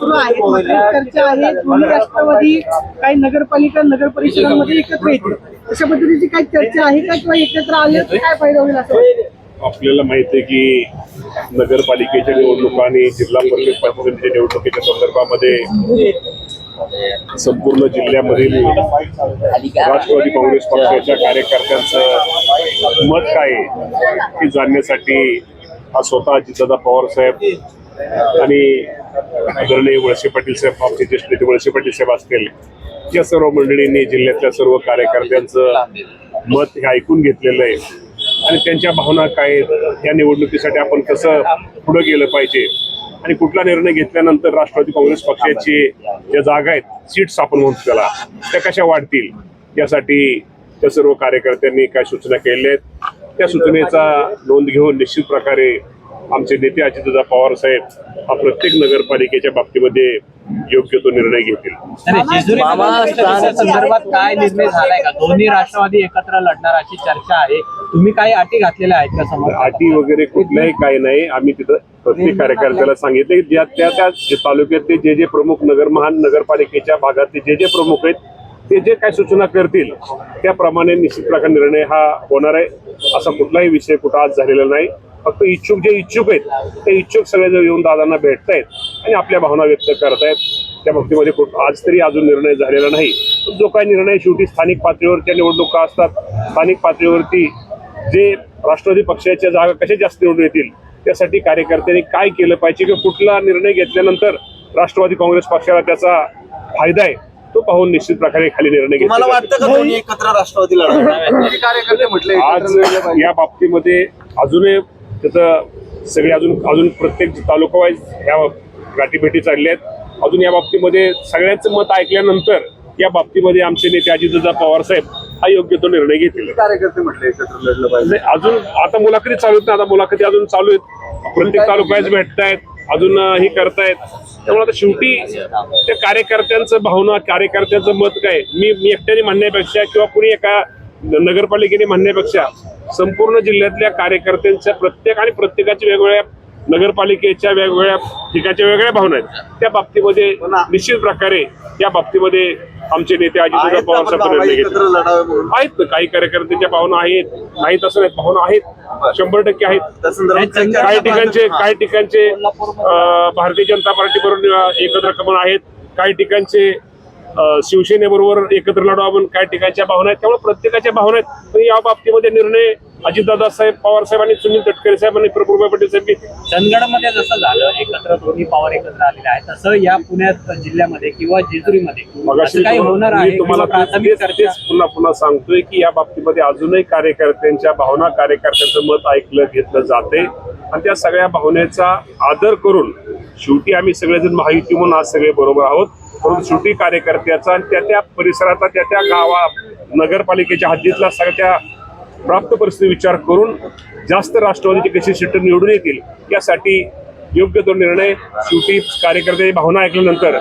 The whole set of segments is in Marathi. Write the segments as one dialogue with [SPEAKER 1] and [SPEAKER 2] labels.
[SPEAKER 1] सुरू आहे. मोठी चर्चा आहे. दोन्ही राष्ट्रवादी काही नगरपालिका नगर परिषदांमध्ये एकत्र येतील. अशा पद्धतीची काही चर्चा आहे का किंवा एकत्र आले तर काय फायदा होईल असं वाटतं?
[SPEAKER 2] आपल्याला माहिती आहे की नगरपालिकेच्या निवडणुका आणि जिल्हा परिषद पंचायतीच्या निवडणुकीच्या संदर्भामध्ये संपूर्ण जिल्ह्यामधील राष्ट्रवादी काँग्रेस पक्षाच्या कार्यकर्त्यांचं मत काय आहे हे जाणण्यासाठी हा स्वतः अजितदादा पवार साहेब आणि आदरणीय वळसे पाटील साहेब आमचे ज्येष्ठ नेते वळसे पाटील साहेब असतील या सर्व मंडळींनी जिल्ह्यातल्या सर्व कार्यकर्त्यांचं मत हे ऐकून घेतलेलं आहे. आणि त्यांच्या भावना काय आहेत या निवडणुकीसाठी आपण कसं पुढं गेलं पाहिजे? आणि कुठला निर्णय घेतल्यानंतर राष्ट्रवादी काँग्रेस पक्षाची ज्या जागा आहेत सीट्स आपण म्हणतो त्याला त्या कशा वाढतील? यासाठी त्या सर्व कार्यकर्त्यांनी काय सूचना केलेल्या आहेत? त्या सूचनेचा नोंद घेऊन निश्चित प्रकारे आमचे नेते अजितदादा पवार साहेब हा प्रत्येक नगरपालिकेच्या बाबतीमध्ये योग्य तो निर्णय घेतील.
[SPEAKER 3] संदर्भात काय निर्णय झालाय का? दोन्ही राष्ट्रवादी एकत्र लढणार अशी चर्चा आहे. तुम्ही काही अटी घातलेल्या आहेत का समोर?
[SPEAKER 2] अटी वगैरे कुठल्याही काही नाही. आम्ही तिथं प्रत्येक कार्यकर्त्याला सांगितले की ज्या त्या त्या जे तालुक्यातले जे जे प्रमुख नगर महान नगरपालिकेच्या भागातले जे जे प्रमुख आहेत ते जे काय सूचना करतील त्याप्रमाणे निश्चित प्रकारे निर्णय हा होणार आहे. असा कुठलाही विषय कुठं आज झालेला नाही. फक्त इच्छुक जे इच्छुक आहेत ते इच्छुक सगळेजण येऊन दादांना भेटतायत आणि आपल्या भावना व्यक्त करतायत त्या बाबतीमध्ये कुठ- आज तरी अजून निर्णय झालेला नाही पण जो काही निर्णय शेवटी स्थानिक पातळीवरच्या निवडणुका असतात स्थानिक पातळीवरती जे राष्ट्रवादी पक्षाच्या जागा कशा जास्त निवडून येतील त्यासाठी कार्यकर्त्यांनी काय केलं पाहिजे किंवा कुठला निर्णय घेतल्यानंतर राष्ट्रवादी काँग्रेस पक्षाला त्याचा फायदा आहे तो पाहून निश्चित प्रकारे खाली निर्णय घेतला
[SPEAKER 4] वाटतं का दोन्ही एकत्र राष्ट्रवादी लढणार कार्यकर्ते म्हटले
[SPEAKER 2] आज या बाबतीमध्ये अजूनही त्याचं सगळे अजून अजून प्रत्येक तालुका वाईज ह्या गाठीभेटी चालल्या आहेत. अजून या बाबतीमध्ये सगळ्यांचं मत ऐकल्यानंतर या बाबतीमध्ये आमचे नेते अजितदादा पवार साहेब हा योग्य तो निर्णय घेतील.
[SPEAKER 4] कार्यकर्ते म्हटले
[SPEAKER 2] अजून आता मुलाखती चालू आहेत ना आता मुलाखती अजून चालू आहेत. प्रत्येक तालुक्यात भेटतायत अजून हे करतायत. त्यामुळे आता शेवटी त्या कार्यकर्त्यांचं भावना कार्यकर्त्यांचं मत काय? मी मी एकट्याने म्हणण्यापेक्षा किंवा कुणी एका नगरपालिकेने म्हणण्यापेक्षा संपूर्ण जिल्ह्यातल्या कार्यकर्त्यांच्या प्रत्येक आणि प्रत्येकाच्या वेगवेगळ्या नगरपालिकेच्या वेगवेगळ्या ठिकाणच्या वेगळ्या भावना आहेत. त्या बाबतीमध्ये निश्चित प्रकारे या बाबतीमध्ये आमचे नेते अजितदादा पवार साहेब निर्णय घेतील. आहेत ना काही कार्यकर्त्यांच्या भावना आहेत नाहीत असं नाहीत भावना आहेत. शंभर टक्के आहेत.
[SPEAKER 3] नाही,
[SPEAKER 2] काही ठिकाणचे काही ठिकाणचे भारतीय जनता पार्टी बरोबर एकत्र कमळ आहेत. काही ठिकाणचे शिवसेनेबरोबर एकत्र लढू आपण काही ठिकाणच्या भावना आहेत? त्यामुळे प्रत्येकाच्या भावना आहेत. पण या बाबतीमध्ये निर्णय अजितदादा साहेब पवार साहेब आणि सुनील तटकरे साहेब आणि प्रफुल्लभाई पटेल साहेब घेतील.
[SPEAKER 3] चंदगडमध्ये जसं झालं एकत्र दोन्ही पॉवर एकत्र आलेले आहे तसं या पुण्यात जिल्ह्यामध्ये किंवा जेजुरीमध्ये असं काही होणार
[SPEAKER 2] मी
[SPEAKER 3] आहे
[SPEAKER 2] तुम्हाला
[SPEAKER 3] प्राथमिक
[SPEAKER 2] पुन्हा पुन्हा सांगतोय की या बाबतीमध्ये अजूनही कार्यकर्त्यांच्या भावना कार्यकर्त्यांचं मत ऐकलं घेतलं जाते. आणि त्या सगळ्या भावनेचा आदर करून शेवटी आम्ही सगळेजण महायुती म्हणून आज सगळे बरोबर आहोत. म्हणून शेवटी कार्यकर्त्याचा आणि त्या त्या परिसराचा त्या त्या गावा नगरपालिकेच्या हद्दीतला सगळ्या प्राप्त परिस्थिती विचार करून जास्त राष्ट्रवादीचे कशी सीट निवडून येतील यासाठी योग्य तो निर्णय शेवटी कार्यकर्त्याची भावना ऐकल्यानंतर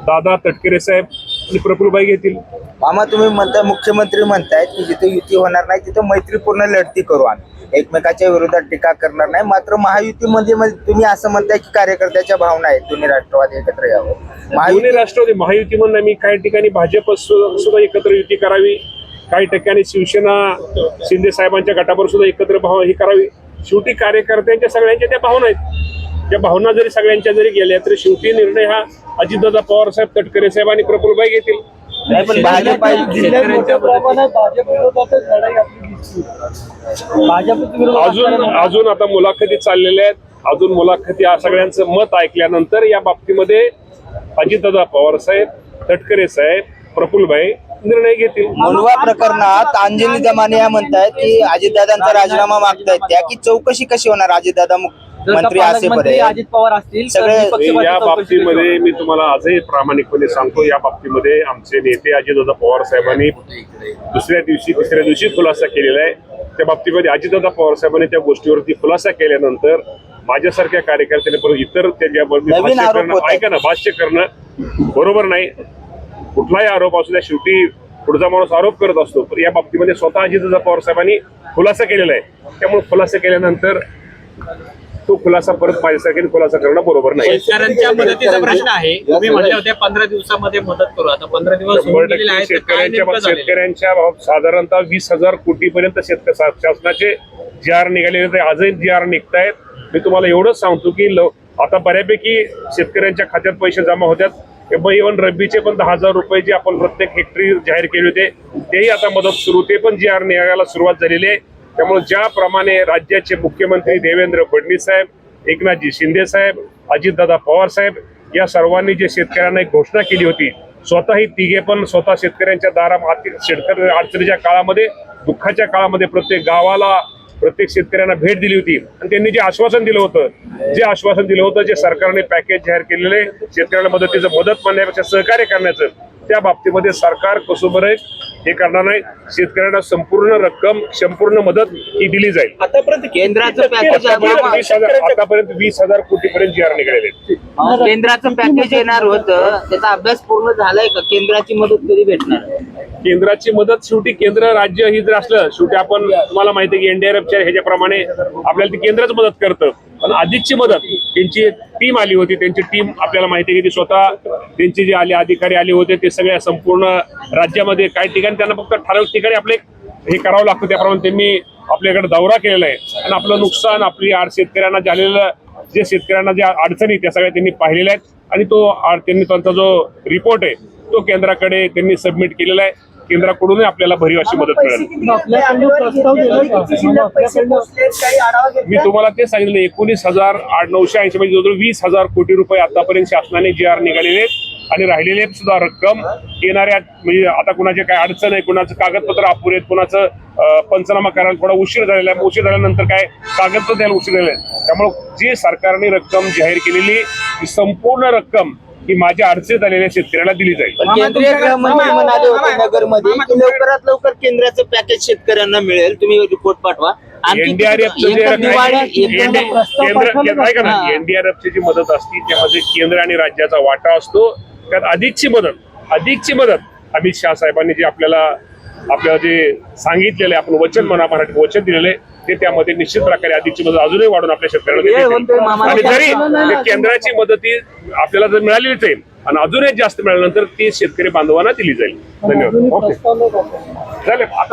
[SPEAKER 2] दादा तटकरे साहेब आणि प्रफुल्लभाई घेतील.
[SPEAKER 5] मामा तुम्ही म्हणताय मुख्यमंत्री म्हणतायत की जिथे युती होणार नाही तिथे मैत्रीपूर्ण लढती करू आम्ही. एकमेकाच्या विरोधात टीका करणार नाही मात्र महायुतीमध्ये म्हणजे तुम्ही असं म्हणताय की कार्यकर्त्याच्या भावना आहेत दोन्ही राष्ट्रवादी एकत्र यावं.
[SPEAKER 2] दोन्ही
[SPEAKER 5] महायुती
[SPEAKER 2] राष्ट्रवादी महायुती म्हणून मी काही ठिकाणी भाजप सुद्धा एकत्र युती करावी. काही ठिकाणी शिवसेना शिंदे साहेबांच्या गटावर सुद्धा एकत्र भाव ही करावी. शेवटी कार्यकर्त्यांच्या सगळ्यांच्या त्या भावना आहेत. त्या भावना जरी सगळ्यांच्या जरी गेल्या तरी शेवटी निर्णय हा अजितदादा पवार साहेब तटकरे साहेब आणि प्रफुल्लभाई घेतील.
[SPEAKER 5] भाजप
[SPEAKER 2] अजून अजून आता मुलाखती चाललेल्या आहेत. अजून मुलाखती या सगळ्यांचं मत ऐकल्यानंतर या बाबतीमध्ये अजितदादा पवार साहेब तटकरे साहेब प्रफुल्लभाई निर्णय घेतील.
[SPEAKER 5] मुंडवा प्रकरणात अंजली दमाने या म्हणतायत की अजितदादांचा राजीनामा मागतायत. त्या की चौकशी कशी होणार? अजितदादा मुख- मंत्री असेपर्यंत
[SPEAKER 3] अजित पवार असतील
[SPEAKER 5] सगळे-
[SPEAKER 2] या बाबतीमध्ये मी तुम्हाला आजही प्रामाणिकपणे सांगतो या बाबतीमध्ये आमचे नेते अजितदादा पवार साहेबांनी दुसऱ्या दिवशी तिसऱ्या दिवशी खुलासा केलेला आहे. त्या बाबतीमध्ये अजितदादा पवार साहेबांनी त्या गोष्टीवरती खुलासा केल्यानंतर माझ्यासारख्या कार्यकर्त्यांनी परत इतर त्याच्यावरती. ऐका ना भाष्य करणं बरोबर नाही. कुठलाही आरोप असू द्या शेवटी पुढचा माणूस आरोप करत असतो. पण या बाबतीमध्ये स्वतः अजितदादा पवार साहेबांनी खुलासा केलेला आहे. त्यामुळे खुलासा केल्यानंतर तो खुलासा परत माझ्यासारख्याने खुलासा करणं बरोबर नाही.
[SPEAKER 3] शेतकऱ्यांच्या मदतीचा प्रश्न आहे. तुम्ही म्हणले होते पंधरा दिवसामध्ये मदत करू. आता पंधरा दिवस
[SPEAKER 2] शंभर
[SPEAKER 3] होऊन गेलेले
[SPEAKER 2] टक्के
[SPEAKER 3] आहेत. तर काय
[SPEAKER 2] शेतकऱ्यांच्या
[SPEAKER 3] नेमकं झालेलं? आहे?
[SPEAKER 2] शेतकऱ्यांच्या साधारणतः वीस हजार कोटी पर्यंत शेतक शासनाचे जी आर निघालेले ते आजही जी आर निघतायत. मी तुम्हाला एवढंच सांगतो की आता बऱ्यापैकी शेतकऱ्यांच्या खात्यात पैसे जमा होतात इव्हन रब्बीचे पण दहा हजार रुपये जे आपण प्रत्येक हेक्टरी जाहीर केले होते तेही आता मदत सुरू ते पण जी आर निघायला सुरुवात झालेली आहे. त्यामुळे ज्याप्रमाणे राज्याचे मुख्यमंत्री देवेंद्र फडणवीस साहेब एकनाथजी शिंदे साहेब अजितदादा पवार साहेब या सर्वांनी जे शेतकऱ्यांना एक घोषणा केली होती स्वतःही तिघे पण स्वतः शेतकऱ्यांच्या दारा शेतकरी अडचणीच्या काळामध्ये दुःखाच्या काळामध्ये प्रत्येक गावाला प्रत्येक शेतकऱ्यांना भेट दिली होती. आणि त्यांनी जे आश्वासन दिलं होतं जे आश्वासन दिलं होतं जे सरकारने पॅकेज जाहीर केलेले शेतकऱ्यांना मदतीचं मदत म्हणण्यापेक्षा सहकार्य करण्याचं त्या बाबतीमध्ये सरकार कसोबर हे करणार नाही. शेतकऱ्यांना संपूर्ण रक्कम संपूर्ण मदत ही दिली जाईल.
[SPEAKER 6] आतापर्यंत केंद्राचं पॅकेज
[SPEAKER 2] वीस हजार आतापर्यंत वीस हजार कोटीपर्यंत जी आर निघालेले आहेत.
[SPEAKER 6] केंद्राचं पॅकेज येणार होतं? त्याचा अभ्यास पूर्ण झालाय का? केंद्राची मदत कधी भेटणार?
[SPEAKER 2] केंद्राची मदत शेवटी केंद्र राज्य ही जर असलं शेवटी आपण तुम्हाला माहिती आहे की एनडीआरएफच्या ह्याच्याप्रमाणे आपल्याला ती केंद्रच मदत करतं. पण आधीची मदत. त्यांची टीम आली होती. त्यांची टीम आपल्याला माहिती आहे की ती स्वतः त्यांचे जे आले अधिकारी आले होते ते सगळ्या संपूर्ण राज्यामध्ये काही ठिकाणी त्यांना फक्त ठराविक ठिकाणी आपले हे करावं लागतं. त्याप्रमाणे त्यांनी आपल्याकडे दौरा केलेला आहे. आणि आपलं नुकसान आपली आड शेतकऱ्यांना झालेलं जे शेतकऱ्यांना ज्या अडचणी त्या सगळ्या त्यांनी पाहिलेल्या आहेत. आणि तो त्यांनी त्यांचा जो रिपोर्ट आहे तो केंद्राकडे त्यांनी सबमिट केलेला आहे. केंद्राकडूनही आपल्याला भरीव अशी मदत मिळेल. मी तुम्हाला ते सांगितलं एकोणीस हजार आठ नऊशे ऐंशी म्हणजे जवळजवळ वीस हजार कोटी रुपये आतापर्यंत शासनाने जी आर निघालेले आहेत आणि राहिलेले सुद्धा रक्कम येणाऱ्या म्हणजे आता कुणाचे काय अडचण आहे कुणाचं कागदपत्र अपुरे आहेत कुणाचं पंचनामा करायला थोडा उशीर झालेला आहे. उशीर झाल्यानंतर काय कागदपत्र द्यायला उशीर झालेला आहे त्यामुळे जी सरकारने रक्कम जाहीर केलेली ती संपूर्ण रक्कम ही माझ्या अडचणीत आलेल्या शेतकऱ्याला दिली जाईल.
[SPEAKER 6] केंद्रीय गृहमंत्री म्हणाले होते नगरमध्ये की लवकरात लवकर केंद्राचं पॅकेज शेतकऱ्यांना मिळेल. तुम्ही रिपोर्ट पाठवा. आणखी
[SPEAKER 2] एनडीआरएफचं जे
[SPEAKER 6] दिवाळी
[SPEAKER 1] प्रस्ताव
[SPEAKER 2] केंद्र
[SPEAKER 1] पाठवला
[SPEAKER 2] ऐका ना
[SPEAKER 6] हा.
[SPEAKER 2] एनडीआरएफची जी मदत असती त्यामध्ये केंद्र आणि राज्याचा वाटा असतो त्यात अधिकची मदत अधिकची मदत अमित शहा साहेबांनी जे आपल्याला आपल्याला जे सांगितलेलं आहे आपण वचन म्हणा मराठी वचन दिलेलं आहे ते त्यामध्ये निश्चित प्रकारे अधिकची मदत अजूनही वाढून आपल्या शेतकऱ्यांना
[SPEAKER 6] वेळ
[SPEAKER 2] देण्यात
[SPEAKER 6] होतोय
[SPEAKER 2] येईल.
[SPEAKER 6] मामा.
[SPEAKER 2] आणि जरी ते केंद्राची मदती आपल्याला जर मिळालीच आहे आणि अजूनही जास्त मिळाल्यानंतर ती शेतकरी बांधवांना दिली जाईल धन्यवाद ओके. झाले आता